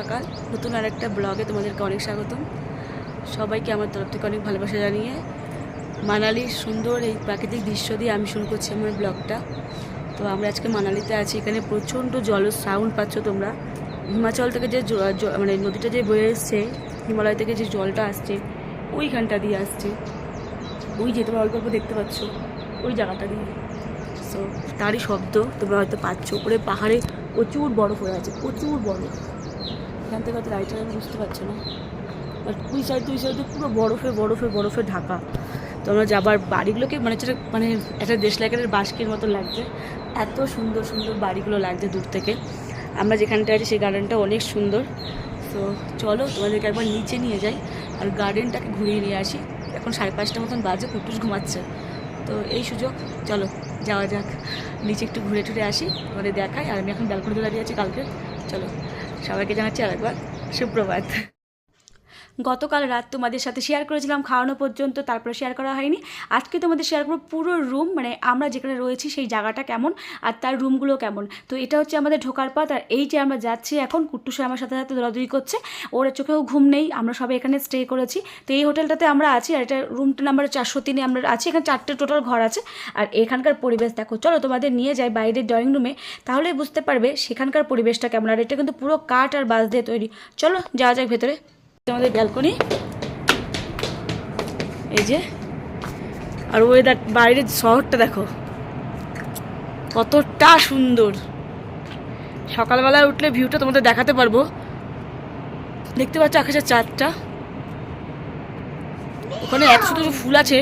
সকাল। নতুন আর একটা ব্লগে তোমাদেরকে অনেক স্বাগতম। সবাইকে আমার তরফ থেকে অনেক ভালোবাসা জানিয়ে মানালির সুন্দর এই প্রাকৃতিক দৃশ্য দিয়ে আমি শুরু করছি আমার ব্লগটা। তো আমরা আজকে মানালিতে আছি, এখানে প্রচণ্ড জল সাউন্ড পাচ্ছ তোমরা। হিমাচল থেকে যে মানে নদীটা যে বয়ে এসছে, হিমালয় থেকে যে জলটা আসছে, ওইখানটা দিয়ে আসছে। ওই যে তোমরা অল্প অল্প দেখতে পাচ্ছ, ওই জায়গাটা দিয়ে। সো তারই শব্দ তোমরা হয়তো পাচ্ছ। ওপরে পাহাড়ে প্রচুর বরফ হয়ে আছে, প্রচুর বরফ। এখান থেকে হয়তো আমি বুঝতে পারছ না। আর দুই সাইড দুই সাইডে পুরো বরফে বরফে বরফে ঢাকা। তো আমরা যাবার বাড়িগুলোকে মানে হচ্ছে মানে একটা দেশ দেশলাইকারের বাস্কির মতো লাগছে। এত সুন্দর সুন্দর বাড়িগুলো লাগছে দূর থেকে। আমরা যেখানটা আছি, সেই গার্ডেনটা অনেক সুন্দর। তো চলো, তোমাদেরকে একবার নিচে নিয়ে যাই আর গার্ডেনটাকে ঘুরিয়ে নিয়ে আসি। এখন সাড়ে পাঁচটা মতন বাজে, কুটুস ঘুমাচ্ছে। তো এই সুযোগ, চলো, যাওয়া যাক। নিচে একটু ঘুরে টুরে আসি, তোমাদের দেখাই। আর আমি এখন ব্যালকনিতে দাঁড়িয়ে আছি কালকে। চলো। সবাইকে জানাচ্ছি আরেকবার। সুপ্রভাত। গতকাল রাত তোমাদের সাথে শেয়ার করেছিলাম, খাওয়ানো পর্যন্ত তারপরে শেয়ার করা হয়নি। আজকে তোমাদের শেয়ার করব পুরো রুম মানে আমরা যেখানে রয়েছি সেই জায়গাটা কেমন আর তার রুমগুলো কেমন। তো এটা হচ্ছে আমাদের ঢোকার পথ আর এই যে আমরা যাচ্ছি এখন কুট্টুসে আমার সাথে সাথে দৌড়াদৌড়ি করছে। ওর চোখেও ঘুম নেই, আমরা সবাই এখানে স্টে করেছি। তো এই হোটেলটাতে আমরা আছি আর এটা রুমটা নাম্বার চারশো তিনে আমরা আছি, এখানে চারটে টোটাল ঘর আছে। আর এখানকার পরিবেশ দেখো, চলো তোমাদের নিয়ে যাই বাইরের ড্রয়িং রুমে তাহলেই বুঝতে পারবে সেখানকার পরিবেশটা কেমন। আর এটা কিন্তু পুরো কাঠ আর বাঁশ দিয়ে তৈরি। চলো যাওয়া যাক ভেতরে। আমাদের ব্যালকনি এই যে, আর ওয়েদার বাইরের শহরটা দেখো, কতটা সুন্দর। সকালবেলায় উঠলে ভিউটা তোমাদের দেখাতে পারব। দেখতে পাচ্ছ আকাশের চাঁদটা। ওখানে একশো সুন্দর ফুল আছে।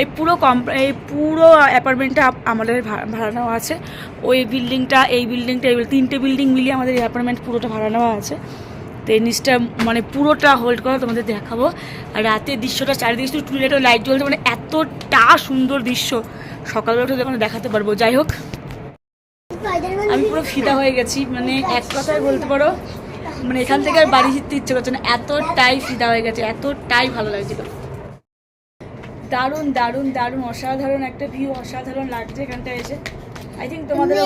এই পুরো এই পুরো অ্যাপার্টমেন্টটা আমাদের ভাড়া নেওয়া আছে। ওই বিল্ডিংটা এই বিল্ডিংটা এই তিনটে বিল্ডিং মিলিয়ে আমাদের এই অ্যাপার্টমেন্ট পুরোটা ভাড়া নেওয়া আছে। তো এই মানে পুরোটা হোল্ড করে, তোমাদের দেখাবো। আর রাতের দৃশ্যটা চারিদিকে শুধু টুইলেটও লাইট জ্বলছে মানে এতটা সুন্দর দৃশ্য। সকালবেলা উঠে দেখাতে পারব। যাই হোক, আমি পুরো ফিদা হয়ে গেছি। মানে এক কথায় বলতে পারো মানে এখান থেকে আর বাড়ি ফিরতে ইচ্ছে করছে না। এতটাই ফিদা হয়ে গেছে, এতটাই ভালো লাগছিল। দারুণ দারুণ দারুণ, অসাধারণ একটা ভিউ অসাধারণ লাগছে এখানটা এসে। আই থিঙ্ক তোমাদের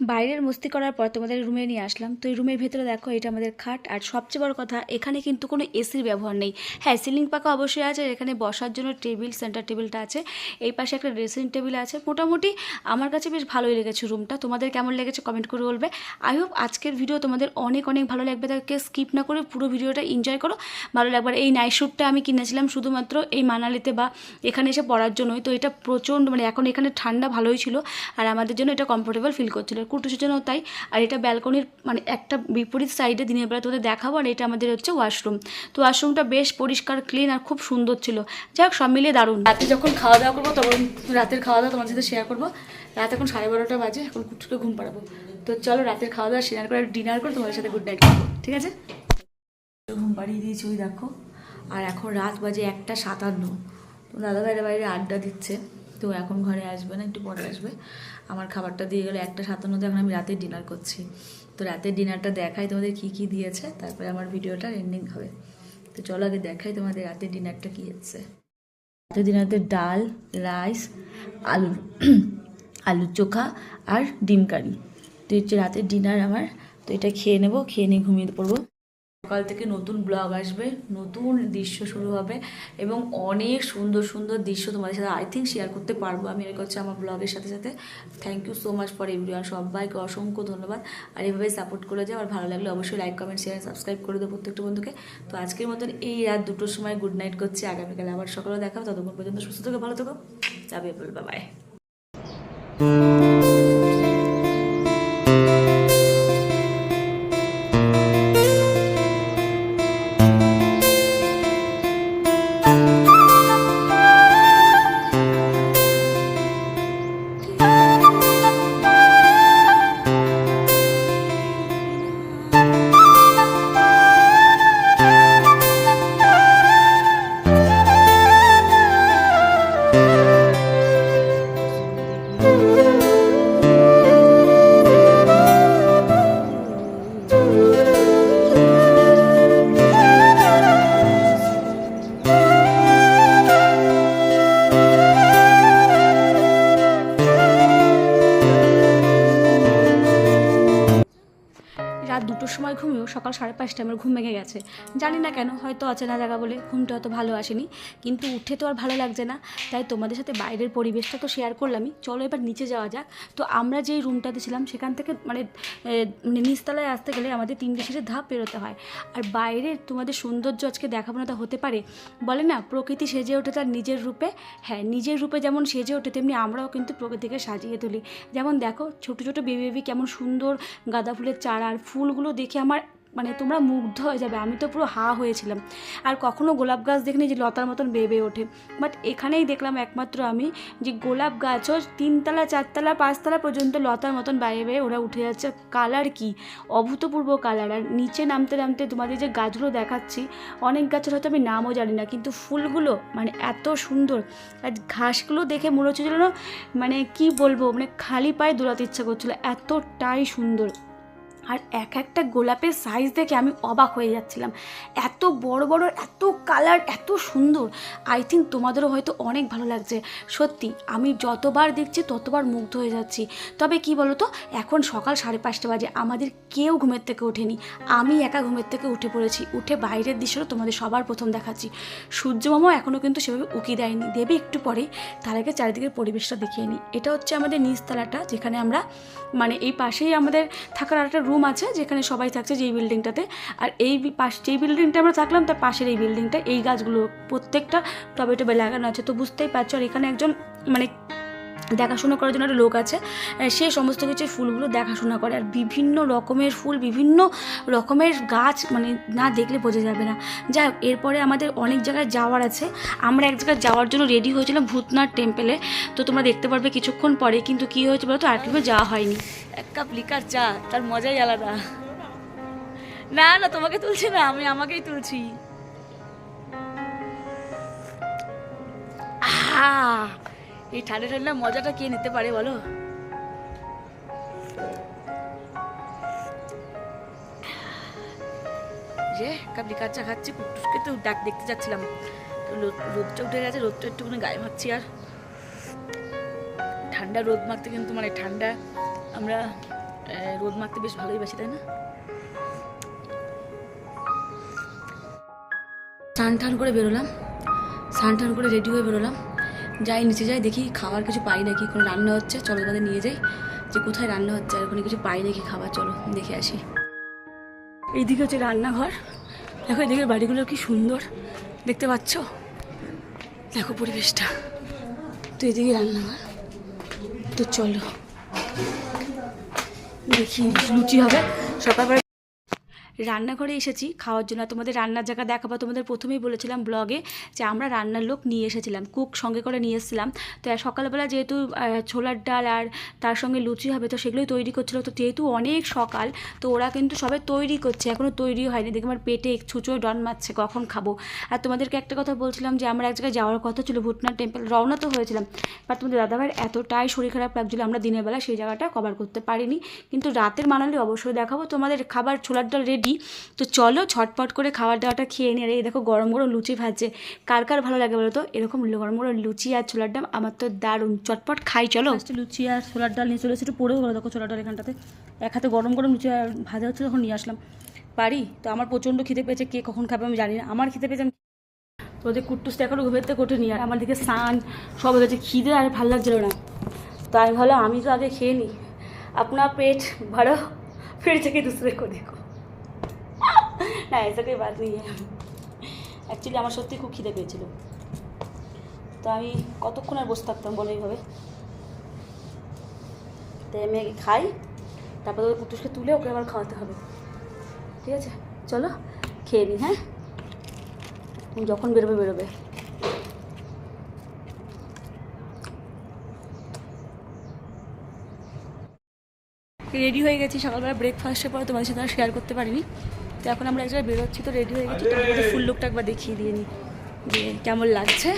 বাইরের মস্তি করার পর তোমাদের রুমে নিয়ে আসলাম। তো এই রুমের ভেতরে দেখো, এটা আমাদের খাট। আর সবচেয়ে বড় কথা, এখানে কিন্তু কোনো এসির ব্যবহার নেই। হ্যাঁ সিলিং পাকা অবশ্যই আছে, এখানে বসার জন্য টেবিল, সেন্টার টেবিলটা আছে। এই পাশে একটা ড্রেসিং টেবিল আছে। মোটামুটি আমার কাছে বেশ ভালোই লেগেছে রুমটা। তোমাদের কেমন লেগেছে কমেন্ট করে বলবে। আই হোপ আজকের ভিডিও তোমাদের অনেক অনেক ভালো লাগবে। তাকে স্কিপ না করে পুরো ভিডিওটা এনজয় করো। ভালো লাগবে এই নাইট শ্যুটটা আমি কিনেছিলাম শুধুমাত্র এই মানালিতে বা এখানে এসে পড়ার জন্যই। তো এটা প্রচণ্ড মানে এখন এখানে ঠান্ডা ভালোই ছিল। আর আমাদের জন্য এটা কমফোর্টেবল ফিল করছিল। কুটুসের তাই। আর এটা ব্যালকনির মানে একটা বিপরীত সাইডে দিনের বেলা তোদের দেখাবো, আর এটা আমাদের হচ্ছে ওয়াশরুম। তো ওয়াশরুমটা বেশ পরিষ্কার, ক্লিন আর খুব সুন্দর ছিল। যাই হোক সব মিলিয়ে দারুণ। রাতে যখন খাওয়া দাওয়া করব, তখন রাতের খাওয়া দাওয়া তোমার সাথে শেয়ার করব। রাত এখন সাড়ে বারোটা বাজে, এখন কুটুকে ঘুম পাড়াবো। তো চলো রাতের খাওয়া দাওয়া শেয়ার করে ডিনার করে তোমাদের সাথে গুড নাইট ঠিক আছে? ঘুম পাড়িয়ে দিয়েছি ওই দেখো। আর এখন রাত বাজে একটা সাতান্ন। তো দাদা ভাইরা বাইরে আড্ডা দিচ্ছে। তো এখন ঘরে আসবে না, একটু পরে আসবে। আমার খাবারটা দিয়ে গেলে একটা সাতান্নতে এখন আমি রাতের ডিনার করছি। তো রাতের ডিনারটা দেখাই তোমাদের কী কী দিয়েছে, তারপরে আমার ভিডিওটা এন্ডিং হবে। তো চলো আগে দেখাই তোমাদের রাতের ডিনারটা কী হচ্ছে। রাতের ডিনারতে ডাল রাইস আলু আলু চোখা আর ডিম কারি। তো হচ্ছে রাতের ডিনার আমার। তো এটা খেয়ে নেব, খেয়ে নিয়ে ঘুমিয়ে পড়ব। সকাল থেকে নতুন ব্লগ আসবে, নতুন দৃশ্য শুরু হবে এবং অনেক সুন্দর সুন্দর দৃশ্য তোমাদের সাথে আই থিঙ্ক শেয়ার করতে পারব। আমি এর করছি আমার ব্লগের সাথে সাথে। Thank you so much for everyone সবাইকে অসংখ্য ধন্যবাদ। আর এভাবে সাপোর্ট করে যাও। আর ভালো লাগলে অবশ্যই লাইক কমেন্ট শেয়ার সাবস্ক্রাইব করে দেবো প্রত্যেকটা বন্ধুকে। তো আজকের মতন এই রাত দুটোর সময় গুড নাইট করছি। আগামীকাল আবার সকালে দেখাবো ততক্ষণ পর্যন্ত সুস্থ থেকো, ভালো থেকো। যাবে বলবা বাই সকাল সাড়ে পাঁচটায় আমার ঘুম ভেঙে গেছে। জানি না কেন, হয়তো অচেনা জায়গা বলে ঘুমটা অত ভালো আসেনি। কিন্তু উঠে তো আর ভালো লাগছে না। তাই তোমাদের সাথে বাইরের পরিবেশটা তো শেয়ার করলামই। চলো এবার নিচে যাওয়া যাক। তো আমরা যেই রুমটাতে ছিলাম, সেখান থেকে মানে মানে নিচতলায় আসতে গেলে আমাদের তিনটে সিটের ধাপ পেরোতে হয়। আর বাইরের তোমাদের সৌন্দর্য আজকে দেখাবো না, তা হতে পারে। বলে না, প্রকৃতি সেজে ওঠে তার নিজের রূপে। হ্যাঁ নিজের রূপে যেমন সেজে ওঠে, তেমনি আমরাও কিন্তু প্রকৃতিকে সাজিয়ে তুলি। যেমন দেখো, ছোটো ছোটো বেবি বেবি কেমন সুন্দর গাঁদা ফুলের চারা আর ফুলগুলো দেখে আমার মানে তোমরা মুগ্ধ হয়ে যাবে। আমি তো পুরো হা হয়েছিলাম। আর কখনো গোলাপ গাছ দেখিনি যে লতার মতন বেবে ওঠে। বাট এখানেই দেখলাম একমাত্র আমি যে গোলাপ গাছও তিনতলা, চারতলা, পাঁচতলা পর্যন্ত লতার মতন বাইরে বেয়ে ওরা উঠে যাচ্ছে। কালার কি? অভূতপূর্ব কালার আর নিচে নামতে নামতে তোমাদের যে গাছগুলো দেখাচ্ছি, অনেক গাছের হয়তো আমি নামও জানি না, কিন্তু ফুলগুলো মানে এত সুন্দর। আর ঘাসগুলো দেখে মনে হচ্ছিল যেন মানে কি বলব মানে খালি পায়ে দৌড়াতে ইচ্ছা করছিল। এতটাই সুন্দর। আর এক একটা গোলাপের সাইজ দেখে আমি অবাক হয়ে যাচ্ছিলাম। এত বড় বড়, এত কালার এত সুন্দর। আই থিঙ্ক তোমাদেরও হয়তো অনেক ভালো লাগছে। সত্যি, আমি যতবার দেখছি ততবার মুগ্ধ হয়ে যাচ্ছি। তবে কি বলো তো এখন সকাল সাড়ে পাঁচটা বাজে, আমাদের কেউ ঘুমের থেকে ওঠেনি। আমি একা ঘুমের থেকে উঠে পড়েছি। উঠে বাইরের দৃশ্যটা তোমাদের সবার প্রথম দেখাচ্ছি। সূর্যমামাও এখনও কিন্তু সেভাবে উকি দেয়নি। দেবে একটু পরেই তার আগে চারিদিকের পরিবেশটা দেখিয়ে নিই। এটা হচ্ছে আমাদের নিচতলাটা, যেখানে আমরা মানে এই পাশেই আমাদের থাকার একটা রুম আছে যেখানে সবাই থাকছে যেই বিল্ডিংটাতে। আর এই পাশ যেই বিল্ডিংটা আমরা থাকলাম, তার পাশের এই বিল্ডিংটা, এই গাছগুলো প্রত্যেকটা টবে টবে লাগানো আছে। তো বুঝতেই পারছ, আর এখানে একজন মানে দেখাশোনা করার জন্য একটা লোক আছে সে সমস্ত কিছু ফুলগুলো দেখাশোনা করে আর বিভিন্ন রকমের ফুল, বিভিন্ন রকমের গাছ মানে না দেখলে বোঝা যাবে না। যাই হোক, এরপরে আমাদের অনেক জায়গায় যাওয়ার আছে। আমরা এক জায়গায় যাওয়ার জন্য রেডি হয়েছিলাম ভূতনাথ টেম্পেলে তো তোমরা দেখতে পারবে কিছুক্ষণ পরে কিন্তু কী হয়েছে বলো তো আর কীভাবে যাওয়া হয়নি। এক কাপ লিকার চা, তার মজাই আলাদা। না না, তোমাকে তুলছি না, আমি আমাকেই তুলছি। আহা! এই ঠান্ডা ঠান্ডা মজাটা কে নিতে পারে বলো? যে কাপ লিকার চা খাচ্ছি? কুটুসকে তো ডাক দেখতে যাচ্ছিলাম। তো রোদ- রোদটা উঠে গেছে, রোদটা একটুখানি গায়ে মাখছি আর। ঠান্ডা রোদ মাখতে কিন্তু মানে ঠান্ডা, আমরা রোদ মাখতে বেশ ভালোই বাসি, তাই না? স্নান টান করে বেরোলাম। স্নান টান করে রেডি হয়ে বেরোলাম। যাই নিচে যাই, দেখি খাবার কিছু পাই নাকি, কোনো রান্না হচ্ছে? চলো তোমাদের নিয়ে যাই। যে কোথায় রান্না হচ্ছে আর ওখানে কিছু পাই নাকি খাবার, চলো দেখে আসি। এইদিকে হচ্ছে রান্নাঘর। দেখো এদিকের বাড়িগুলো কি সুন্দর। দেখতে পাচ্ছ? দেখো পরিবেশটা। তো এদিকে রান্নাঘর। তো চলো। দেখি, লুচি হবে। সকালবেলা রান্নাঘরে এসেছি, খাওয়ার জন্য। তোমাদের রান্নার জায়গা দেখাবো। তোমাদের প্রথমেই বলেছিলাম ব্লগে যে আমরা রান্নার লোক নিয়ে এসেছিলাম, কুক সঙ্গে করে নিয়ে এসেছিলাম। তো সকালবেলা যেহেতু ছোলার ডাল আর তার সঙ্গে লুচি হবে, তো সেগুলোই তৈরি করছিল। তো যেহেতু অনেক সকাল, তো ওরা কিন্তু সবাই তৈরি করছে এখনও তৈরি হয়নি। দেখে আমার পেটে ছুঁচোয় ডন মারছে, কখন খাব? আর তোমাদেরকে একটা কথা বলছিলাম যে আমরা এক জায়গায় যাওয়ার কথা ছিল ভুটনাথ টেম্পল রওনা তো হয়েছিলাম। বাট তোমাদের দাদাভাইয়ের এতটাই শরীর খারাপ লাগছিল, আমরা দিনের বেলা সেই জায়গাটা কভার করতে পারিনি। কিন্তু রাতের মানালি অবশ্যই দেখাবো। তোমাদের খাবার ছোলার ডাল রেডি রুটি তো চলো ছটপট করে খাবার দাওয়াটা খেয়ে নিয়ে এই দেখো গরম গরম লুচি ভাজছে। কার কার ভালো লাগে বলতো? তো এরকম গরম গরম লুচি আর ছোলার ডাল আমার তো দারুণ। চটপট খাই, চলো। লুচি আর ছোলার ডাল নিয়ে চলে এসে একটু পরেও ভালো দেখো ছোলার ডাল এখানটাতে। এক হাতে গরম গরম লুচি আর ভাজা হচ্ছে তখন নিয়ে আসলাম। পারি? তো আমার প্রচণ্ড খিদে পেয়েছে, কে কখন খাবে আমি জানি না। আমার খিদে পেয়েছে আমি তো ওদের কুট্টুসটা এখনও ঘুমেতে কোটে নিয়ে আর আমার দিকে স্নান সব হয়েছে খিদে আর ভালো লাগছিল না। তাই ভালো আমি তো আগে খেয়ে নিই। আপনার পেট ভালো ফের থেকে দুসরে কো দেখো না ऐसा कोई बात नहीं है অ্যাকচুয়ালি আমার সত্যি খুব খিদে পেয়েছিল তো আমি কতক্ষণ আর বসে থাকতাম বলো এইভাবে তাই আমি আগে খাই তারপর ওই কুটুসকে তুলে ওকে আবার খাওয়াতে হবে ঠিক আছে চলো খেয়ে নিই হ্যাঁ তুমি যখন বেরোবে বেরোবে রেডি হয়ে গেছি সকালবেলা ব্রেকফাস্টের পরে তোমাদের সাথে শেয়ার করতে পারিনি তো এখন আমরা এক জায়গায় বেরোচ্ছি, তো রেডি হয়ে গেছি। তো ফুল লুকটা একবার দেখিয়ে দিয়ে নিই যে কেমন লাগছে।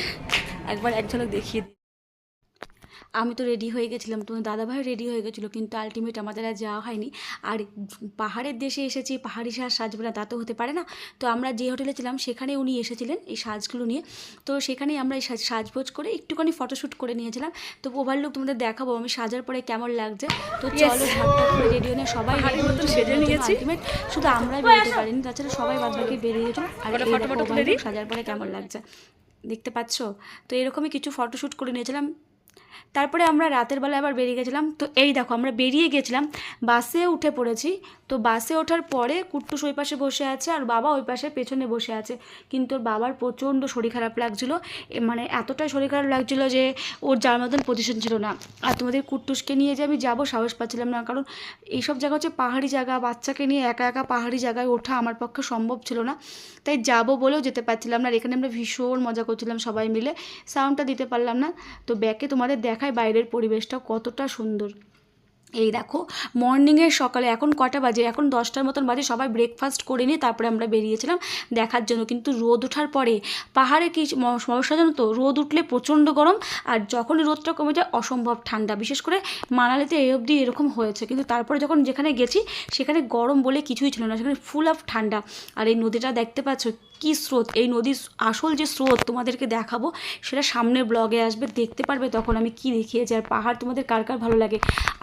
একবার এক ঝলক দেখিয়ে আমি তো রেডি হয়ে গেছিলাম তোমার দাদাভাই রেডি হয়ে গেছিল কিন্তু আলটিমেট আমাদের আর যাওয়া হয়নি। আর পাহাড়ের দেশে এসেছি পাহাড়ি সাজ সাজবে না তা তো হতে পারে না। তো আমরা যে হোটেলে ছিলাম সেখানে উনি এসেছিলেন এই সাজগুলো নিয়ে। তো সেখানেই আমরা এই সাজ- সাজগোজ করে একটুখানি ফটোশ্যুট করে নিয়েছিলাম। তো ওভারলুক তোমাদের দেখাবো আমি সাজার পরে কেমন লাগছে। তো চলো করে রেডি হয়ে সবাই সেজে নিয়েছি। শুধু আমরাই বেরোতে পারিনি তাছাড়া সবাই বাদ বাকি বেরিয়ে গেছিল। আর। সাজার পরে কেমন লাগছে। দেখতে পাচ্ছ? তো এরকমই কিছু ফটোশ্যুট করে নিয়েছিলাম। তারপরে আমরা রাতের বেলা আবার বেরিয়ে গেছিলাম। তো এই দেখো, আমরা বেরিয়ে গেছিলাম, বাসে উঠে পড়েছি। তো বাসে ওঠার পরে কুট্টুস ওই পাশে বসে আছে আর বাবা ওই পাশে পেছনে বসে আছে। কিন্তু ওর বাবার প্রচণ্ড শরীর খারাপ লাগছিল। মানে এতটাই শরীর খারাপ লাগছিল যে ওর যার মতন পজিশন ছিল না। আর তোমাদের কুট্টুসকে নিয়ে যে আমি যাব সাহস পাচ্ছিলাম না। কারণ এইসব জায়গা হচ্ছে পাহাড়ি জায়গা। বাচ্চাকে নিয়ে একা একা পাহাড়ি জায়গায় ওঠা আমার পক্ষে সম্ভব ছিল না। তাই যাব বলেও যেতে পারছিলাম না। আর এখানে আমরা ভীষণ মজা করছিলাম সবাই মিলে। সাউন্ডটা দিতে পারলাম না। তো ব্যাকে তোমাদের দেখায় বাইরের পরিবেশটা কতটা সুন্দর। এই দেখো মর্নিংয়ের সকালে এখন কটা বাজে? এখন দশটার মতন বাজে, সবাই ব্রেকফাস্ট করে নিয়ে তারপরে আমরা বেরিয়েছিলাম দেখার জন্য। কিন্তু রোদ ওঠার পরে পাহাড়ে কি সমস্যা জানো তো? রোদ উঠলে প্রচণ্ড গরম আর যখনই রোদটা কমে যায় অসম্ভব ঠান্ডা। বিশেষ করে মানালিতে এই অবধি এরকম হয়েছে। কিন্তু তারপরে যখন যেখানে গেছি, সেখানে গরম বলে কিছুই ছিল না। সেখানে ফুল অফ ঠান্ডা। আর এই নদীটা দেখতে পাচ্ছ কি স্রোত? এই নদীর আসল যে স্রোত তোমাদেরকে দেখাবো, সেটা সামনের ব্লগে আসবে। দেখতে পারবে তখন আমি কি দেখিয়েছি আর পাহাড় তোমাদের কার কার ভালো লাগে।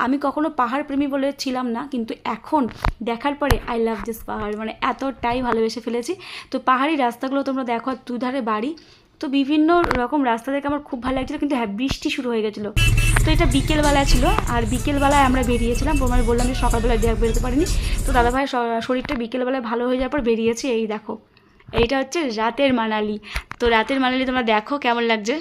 আমি কখনো পাহাড় প্রেমী বলে ছিলাম না, কিন্তু এখন দেখার পরে আই লাভ দিস পাহাড় মানে এতটাই ভালোবেসে ফেলেছি। তো পাহাড়ি রাস্তাগুলো তোমরা দেখো দুধারে বাড়ি। তো বিভিন্ন রকম রাস্তা দেখে আমার খুব ভালো লাগছিল, কিন্তু হ্যাঁ বৃষ্টি শুরু হয়ে গেছিল। তো এটা বিকেলবেলা ছিল, আর বিকেলবেলায় আমরা বেরিয়েছিলাম। প্রমাণ বললাম যে সকালবেলায় দেখ বেরোতে পারিনি। তো দাদাভাই শরীরটা বিকেলবেলায় ভালো হয়ে যাওয়ার পর বেরিয়েছে, এই দেখো। এইটা হচ্ছে রাতের মানালি। তো রাতের মানালি তোমরা দেখো কেমন লাগছে।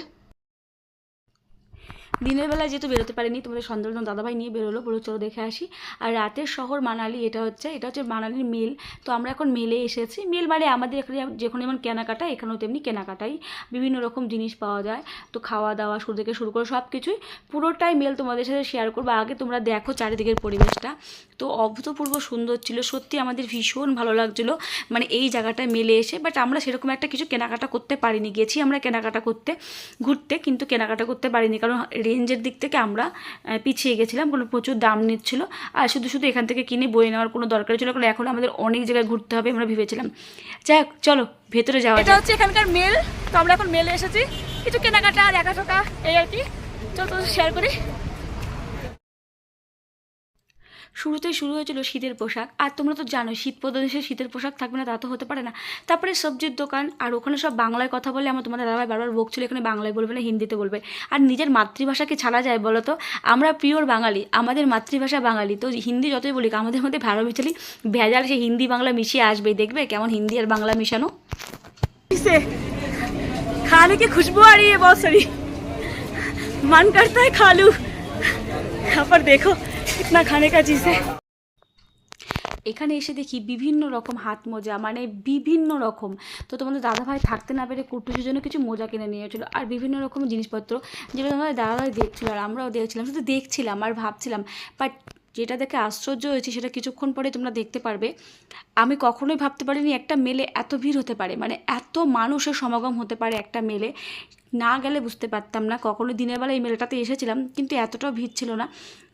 দিনের বেলায় যেহেতু বেরোতে পারিনি, তোমাদের সন্দেহ দাদাভাই নিয়ে বেরোলো বলো চলো দেখে আসি। আর রাতের শহর মানালি এটা হচ্ছে এটা হচ্ছে মানালির মেল। তো আমরা এখন মেলে এসেছি। মেল মানে আমাদের এখানে যেখানে যেমন কেনাকাটা, এখানেও তেমনি কেনাকাটাই। বিভিন্ন রকম জিনিস পাওয়া যায়। তো খাওয়া দাওয়া শুরু থেকে শুরু করে সব কিছুই পুরোটাই মেল তোমাদের সাথে শেয়ার করব। আগে তোমরা দেখো চারিদিকের পরিবেশটা। তো অভূতপূর্ব সুন্দর ছিল। সত্যি আমাদের ভীষণ ভালো লাগছিল। মানে এই জায়গাটায় মেলে এসে বাট আমরা সেরকম একটা কিছু কেনাকাটা করতে পারিনি। গেছি আমরা কেনাকাটা করতে, ঘুরতে, কিন্তু কেনাকাটা করতে পারিনি। কারণ রেঞ্জের দিক থেকে আমরা পিছিয়ে গেছিলাম। কোনো প্রচুর দাম নিচ্ছিল। আর শুধু শুধু এখান থেকে কিনে বয়ে নেওয়ার কোনো দরকার ছিল কারণ এখন আমাদের অনেক জায়গায় ঘুরতে হবে আমরা ভেবেছিলাম। যাই হোক, চলো ভেতরে যাওয়া এটা হচ্ছে এখানকার মেল। তো আমরা এখন মেলে এসেছি। কিছু কেনাকাটা দেখা ঠোকা এই আর কি। চলো শেয়ার করি। শুরুতেই শুরু হয়েছিল শীতের পোশাক আর তোমরা তো জানো শীত প্রদেশে শীতের পোশাক থাকবে না তা তো হতে পারে না তারপরে সবজির দোকান আর ওখানে সব বাংলায় কথা বলে আমার তোমাদের দাদাভাই বারবার বকছিল এখানে বাংলায় বলবে না হিন্দিতে বলবে আর নিজের মাতৃভাষাকে ছাড়া যায় বলো তো আমরা পিওর বাঙালি আমাদের মাতৃভাষা বাঙালি তো হিন্দি যতই বলি আমাদের মধ্যে ভেড়ো মিছালি ভেজাল সে হিন্দি বাংলা মিশিয়ে আসবেই দেখবে কেমন হিন্দি আর বাংলা মিশানো इसे खाने की खुशबू आ रही है बहुत सारी मन करता है खा लूं यहाँ पर देखो कितना खाने का चीज़ है এখানে এসে দেখি বিভিন্ন রকম হাত মোজা মানে বিভিন্ন রকম তো তোমাদের দাদাভাই থাকতে না পেরে কুটুসের জন্য কিছু মোজা কিনে নিয়েছিল আর বিভিন্ন রকম জিনিসপত্র যেগুলো তোমাদের দাদাভাই দেখছিল আর আমরাও দেখছিলাম শুধু দেখছিলাম আর ভাবছিলাম বাট যেটা দেখে আশ্চর্য হয়েছি সেটা কিছুক্ষণ পরে তোমরা দেখতে পারবে আমি কখনোই ভাবতে পারিনি একটা মেলে এত ভিড় হতে পারে মানে এত মানুষের সমাগম হতে পারে একটা মেলে না গেলে বুঝতে পারতাম না। কখনো দিনের বেলা এই মেলাটাতে এসেছিলাম কিন্তু এতটাও ভিড় ছিল না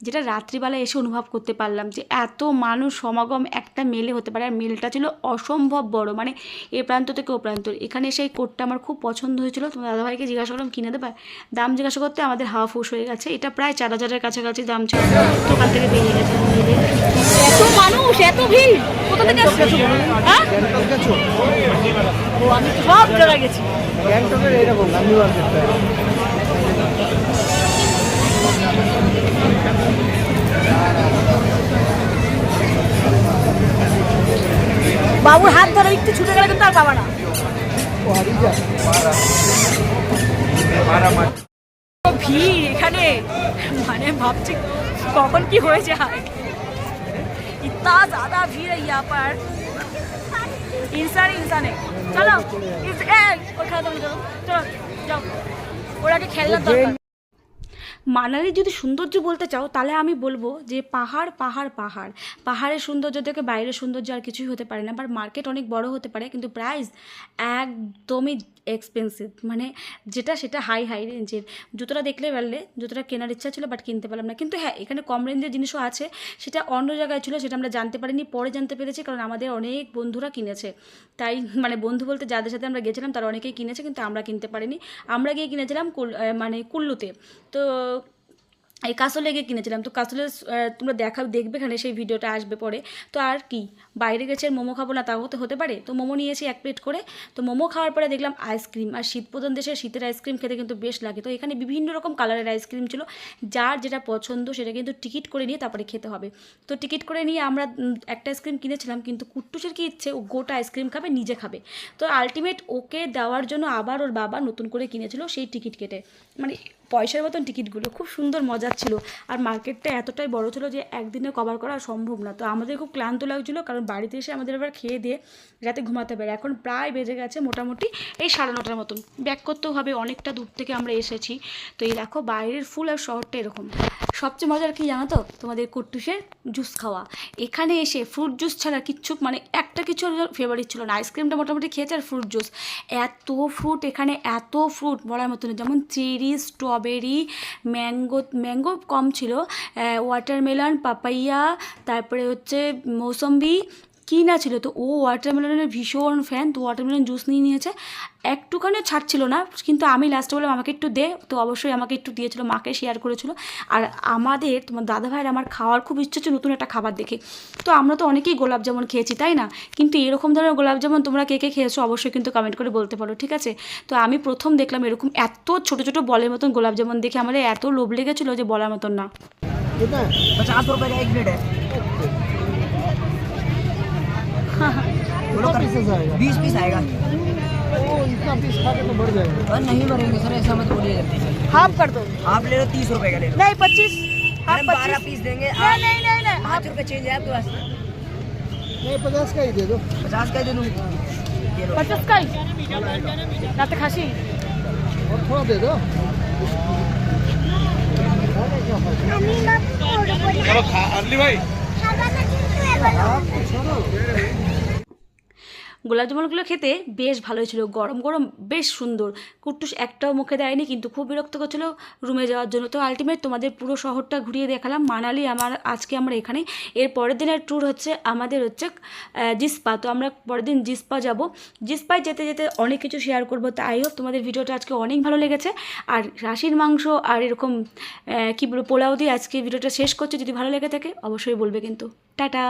যেটা রাত্রিবেলায় এসে অনুভব করতে পারলাম যে এত মানুষ সমাগম একটা মেলে হতে পারে। আর মেলটা ছিল অসম্ভব বড় মানে এ প্রান্ত থেকে ও প্রান্ত। এখানে এসে এই কোটটা আমার খুব পছন্দ হয়েছিল। তোমার দাদাভাইকে জিজ্ঞাসা করলাম কিনে দেবে? দাম জিজ্ঞাসা করতে আমাদের হাওয়া ফুস হয়ে গেছে। এটা প্রায় চার হাজারের কাছাকাছি দাম ছিল। দোকান থেকে বেরিয়ে গেছে। এত মানুষ এত ভিড়। কোথা থেকে আসছো হ্যাঁ? ও আমি সব জায়গায় গেছি। গ্যাংটকের এরকম গান্ধী মার্কেটটা বাবুর হাত ধরে একটু ছুটে গেলে কিন্তু আর পাবা না ও হারিয়ে যায় তো ভিড় এখানে মানে ভাবছি কখন কি হয়ে যায় इतना ज्यादा भीड़ है यहाँ पर इंसान ही इंसान है চলো ওরাকে খেলনা মানালির যদি সৌন্দর্য বলতে চাও তাহলে আমি বলব যে পাহাড় পাহাড় পাহাড়। পাহাড়ের সৌন্দর্য থেকে বাইরের সৌন্দর্য আর কিছুই হতে পারে না। বা মার্কেট অনেক বড় হতে পারে কিন্তু প্রাইস একদমই এক্সপেন্সিভ মানে যেটা সেটা হাই হাই রেঞ্জের জুতোটা দেখলে পারলে জুতোটা কেনার ইচ্ছা ছিল বাট কিনতে পারলাম না। কিন্তু হ্যাঁ এখানে কম রেঞ্জের জিনিসও আছে। সেটা অন্য জায়গায় ছিল, সেটা আমরা জানতে পারিনি, পরে জানতে পেরেছি কারণ আমাদের অনেক বন্ধুরা কিনেছে। তাই মানে বন্ধু বলতে যাদের সাথে আমরা গেছিলাম তারা অনেকেই কিনেছে, কিন্তু আমরা কিনতে পারিনি। আমরা গিয়ে কিনেছিলাম মানে কুল্লুতে। তো এই কাসলে গিয়ে কিনেছিলাম। তো কাসলে তোমরা দেখা, দেখবে এখানে সেই ভিডিওটা আসবে পরে। তো আর কি, বাইরে গেছে মোমো খাব না, তাও তো হতে পারে। তো মোমো নিয়েছি এক প্লেট করে। তো মোমো খাওয়ার পরে দেখলাম আইসক্রিম। আর শীত প্রধান দেশে শীতের আইসক্রিম খেতে কিন্তু বেশ লাগে। তো এখানে বিভিন্ন রকম কালারের আইসক্রিম ছিল। যার যেটা পছন্দ সেটা কিন্তু টিকিট করে নিয়ে তারপরে খেতে হবে। তো টিকিট করে নিয়ে আমরা একটা আইসক্রিম কিনেছিলাম, কিন্তু কুট্টুসের কি ইচ্ছে, ও গোটা আইসক্রিম খাবে, নিজে খাবে। তো আলটিমেট ওকে দেওয়ার জন্য আবার ওর বাবা নতুন করে কিনেছিল সেই টিকিট কেটে। মানে পয়সার মতন টিকিটগুলো। খুব সুন্দর মজার ছিল। আর মার্কেটটা এতটাই বড় ছিল যে একদিনে কভার করা সম্ভব না। তো আমাদের খুব ক্লান্ত লাগছিল কারণ বাড়িতে এসে আমাদের আবার খেয়ে দিয়ে রাতে ঘুমাতে পারে এখন প্রায় বেজে গেছে মোটামুটি এই সাড়ে নটার মতন। ব্যাক করতেও হবে, অনেকটা দূর থেকে আমরা এসেছি। তো এই দেখো বাইরের ফুল আর শহরটা এরকম। সবচেয়ে মজার কি জানো তো? তোমাদের কুট্টুসের জুস খাওয়া। এখানে এসে ফ্রুট জুস ছাড়া কিচ্ছু মানে একটা কিছু ফেভারিট ছিল না। আইসক্রিমটা মোটামুটি খেয়েছে আর ফ্রুট জুস এত ফ্রুট এখানে, এত ফ্রুট বলার মতন যেমন চেরি স্ট্রবেরি ম্যাঙ্গো ম্যাঙ্গো কম ছিল। ওয়াটারমেলন পাপাইয়া তারপরে হচ্ছে মৌসম্বি কী না ছিল তো ও ওয়াটারমেলনের ভীষণ ফ্যান তো ওয়াটারমেলন জুস নিয়ে নিয়েছে। একটুখানিও ছাড়ছিল না কিন্তু আমি লাস্টে বললাম আমাকে একটু দে। তো অবশ্যই আমাকে একটু দিয়েছিল মাকে শেয়ার করেছিল। আর আমাদের তোমার দাদা ভাইয়ের আমার খাওয়ার খুব ইচ্ছে ছিল নতুন একটা খাবার দেখে। তো আমরা তো অনেকেই গোলাপ জামুন খেয়েছি তাই না? কিন্তু এরকম ধরনের গোলাপ জামুন তোমরা কে কে খেয়েছো অবশ্যই কিন্তু কমেন্ট করে বলতে পারো ঠিক আছে? তো আমি প্রথম দেখলাম এরকম এত ছোট ছোট বলের মতন গোলাপ জামুন দেখে আমাদের এত লোভ লেগেছিলো যে বলার মতন না। बीस पीस आएगा। इतना पीस तो बढ़ जाएगा। नहीं भरेंगे सर ऐसा मत बोलिए हाफ़ कर दो। हाफ़ ले लो तीस रुपए का ले नहीं पच्चीस। आप देंगे। नहीं नहीं नहीं नहीं। पाँच रुपये चेंज है आपके पास। नहीं पचास का ही दे दो। पचास का ही दे दूँ पचास का ही? तो और थोड़ा दे दो। चलो भाई। গোলাপ জামুনগুলো খেতে বেশ ভালোই ছিল। গরম গরম, বেশ সুন্দর। কুট্টুস একটাও মুখে দেয়নি, কিন্তু খুব বিরক্ত করছিল রুমে যাওয়ার জন্য। তো আলটিমেট তোমাদের পুরো শহরটা ঘুরিয়ে দেখালাম। মানালি আমার, আজকে আমরা এখানে। এর পরের দিনের ট্যুর হচ্ছে, আমাদের হচ্ছে জিসপা। তো আমরা পরের দিন জিসপা যাব। জিসপায় যেতে যেতে অনেক কিছু শেয়ার করব। তো আই হোপ তোমাদের ভিডিওটা আজকে অনেক ভালো লেগেছে। আর রাশির মাংস আর এরকম কী বলব, পোলাও দিয়ে আজকে ভিডিওটা শেষ করছে। যদি ভালো লেগে থাকে, অবশ্যই বলবে কিন্তু। টাটা!